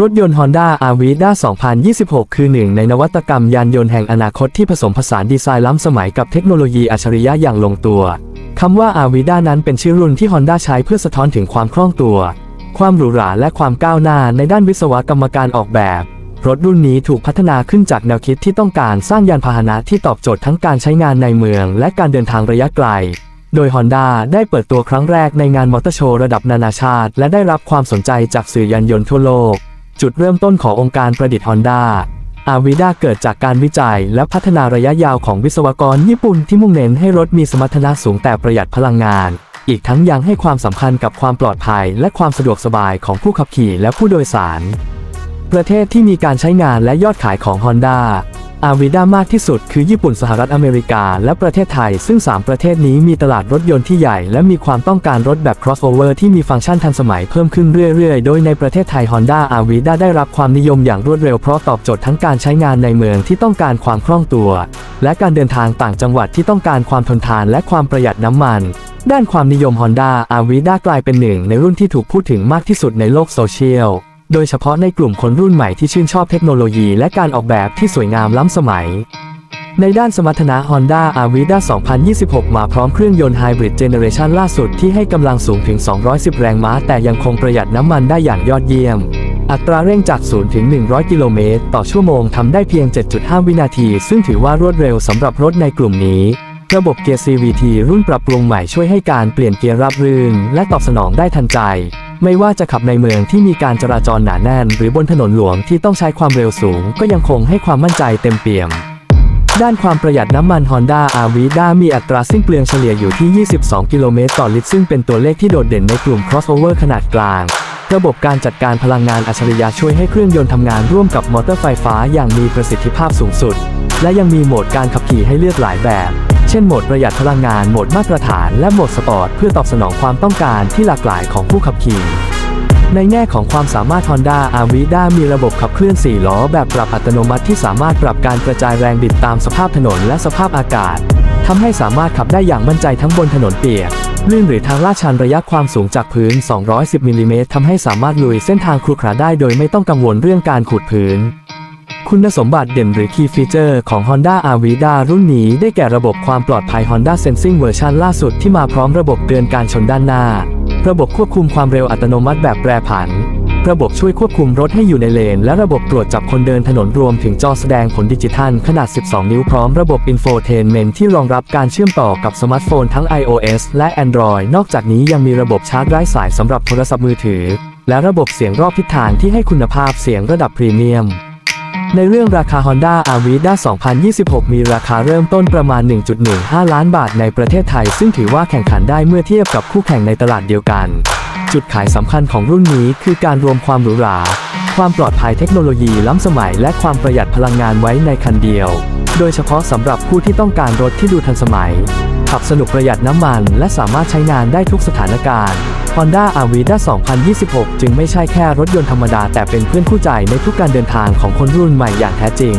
รถยนต์ Honda a v i d a 2026 คือหนึ่งในนวัตกรรมยานยนต์แห่งอนาคตที่ผสมผสานดีไซน์ล้ำสมัยกับเทคโนโลยีอัจฉริยะอย่างลงตัว คำว่า a v i d a นั้นเป็นชื่อรุ่นที่ Honda ใช้เพื่อสะท้อนถึงความคล่องตัว ความหรูหราและความก้าวหน้าในด้านวิศวกรรมการออกแบบ รถรุ่นนี้ถูกพัฒนาขึ้นจากแนวคิดที่ต้องการสร้างยานพาหนะที่ตอบโจทย์ทั้งการใช้งานในเมือง และการเดินทางระยะไกล โดย Honda ได้เปิดตัวครั้งแรกในงานมอเตอร์โชว์ระดับนานาชาติ และได้รับความสนใจจากสื่อยานยนต์ทั่วโลก จุดเริ่มต้นขององค์การประดิษฐ์ฮอนด้าอาวิดาเกิดจากการวิจัยและพัฒนาระยะยาวของวิศวกรญี่ปุ่นที่มุ่งเน้นให้รถมีสมรรถนะสูงแต่ประหยัดพลังงาน อีกทั้งยังให้ความสำคัญกับความปลอดภัย และความสะดวกสบายของผู้ขับขี่และผู้โดยสาร ประเทศที่มีการใช้งานและยอดขายของ Honda อาวิด้ามากที่สุดคือญี่ปุ่นสหรัฐอเมริกา และประเทศไทย ซึ่ง 3 ประเทศนี้มีตลาดรถยนต์ที่ใหญ่ และมีความต้องการรถแบบ crossover ที่มีฟังก์ชันทันสมัยเพิ่มขึ้นเรื่อยๆ โดยในประเทศไทย Honda a v i d a ได้รับความนิยมอย่างรวดเร็วเพราะตอบโจทย์ทั้งการใช้งานในเมืองที่ต้องการความคล่องตัว และการเดินทางต่างจังหวัดที่ต้องการความทนทานและความประหยัดน้ำมันด้านความนิยม Honda a v i d a กลายเป็นหนึ่งในรุ่นที่ถูกพูดถึงมากที่สุดในโลกโซเชียล โดยเฉพาะในกลุ่มคนรุ่นใหม่ที่ชื่นชอบเทคโนโลยีและการออกแบบที่สวยงามล้ำสมัย ในด้านสมรรถนะ Honda a v i d a 2026 มาพร้อมเครื่องยนต์ไฮบริดเจเนเรชันล่าสุดที่ให้กำลังสูงถึง 210 แรงม้า แต่ยังคงประหยัดน้ำมันได้อย่างยอดเยี่ยม อัตราเร่งจาก 0 ถึง 100 กิโลเมตร ต่อชั่วโมงทำได้เพียง 7.5 วินาที ซึ่งถือว่ารวดเร็วสำหรับรถในกลุ่มนี้ระบบเกียร์ CVT รุ่นปรับปรุงใหม่ช่วยให้การเปลี่ยนเกียร์ราบรื่น และตอบสนองได้ทันใจ ไม่ว่าจะขับในเมืองที่มีการจราจรหนาแน่น หรือบนถนนหลวงที่ต้องใช้ความเร็วสูง ก็ยังคงให้ความมั่นใจเต็มเปี่ยม ด้านความประหยัดน้ำมัน Honda a v i d a มีอัตราสิ้นเปลืองเฉลี่ยอยู่ที่ 22 กิโลเมตรต่อลิตรซึ่งเป็นตัวเลขที่โดดเด่นในกลุ่ม crossover ขนาดกลางระบบการจัดการพลังงานอัจฉริยะช่วยให้เครื่องยนต์ทำงานร่วมกับมอเตอร์ไฟฟ้าอย่างมีประสิทธิภาพสูงสุด และยังมีโหมดการขับขี่ให้เลือกหลายแบบ เช่นโหมดประหยัดพลังงานโหมดมาตรฐาน และโหมดสปอร์ตเพื่อตอบสนองความต้องการที่หลากหลายของผู้ขับขี่ ในแง่ของความสามารถ Honda a v i d a มีระบบขับเคลื่อน 4 ล้อแบบปรับอัตโนมัติที่สามารถปรับการกระจายแรงบิดตามสภาพถนนและสภาพอากาศทำให้สามารถขับได้อย่างมั่นใจทั้งบนถนนเปียกลื่นหรือทางลาดชันระยะความสูงจากพื้น 210มิลลิเมตรทำให้สามารถลุยเส้นทางครุขระได้โดยไม่ต้องกังวลเรื่องการขูดพื้น คุณสมบัติเด่นหรือ Key Feature ของ Honda a v i d a รุ่นนี้ได้แก่ระบบความปลอดภัย Honda Sensing เวอร์ชันล่าสุดที่มาพร้อมระบบเตือนการชนด้านหน้า ระบบควบคุมความเร็วอัตโนมัติแบบแปรผัน ระบบช่วยควบคุมรถให้อยู่ในเลน และระบบตรวจจับคนเดินถนนรวมถึงจอแสดงผลดิจิทัลขนาด 12 นิ้วพร้อมระบบ Infotainment ที่รองรับการเชื่อมต่อกับสมาร์ทโฟนทั้ง iOS และ Android นอกจากนี้ยังมีระบบชาร์จไร้สายสำหรับโทรศัพท์มือถือ และระบบเสียงรอบทิศทางที่ให้คุณภาพเสียงระดับพรีเมียม ในเรื่องราคา Honda a v i d a 2026 มีราคาเริ่มต้นประมาณ 1.15 ล้านบาทในประเทศไทย ซึ่งถือว่าแข่งขันได้เมื่อเทียบกับคู่แข่งในตลาดเดียวกัน จุดขายสำคัญของรุ่นนี้คือการรวมความหรูหรา ความปลอดภัยเทคโนโลยีล้ำสมัย และความประหยัดพลังงานไว้ในคันเดียว โดยเฉพาะสำหรับผู้ที่ต้องการรถที่ดูทันสมัย ขับสนุกประหยัดน้ำมัน และสามารถใช้งานได้ทุกสถานการณ์ Honda a v i d a 2026 จึงไม่ใช่แค่รถยนต์ธรรมดา แต่เป็นเพื่อนคู่ใจในทุกการเดินทางของคนรุ่นใหม่อย่างแท้จริง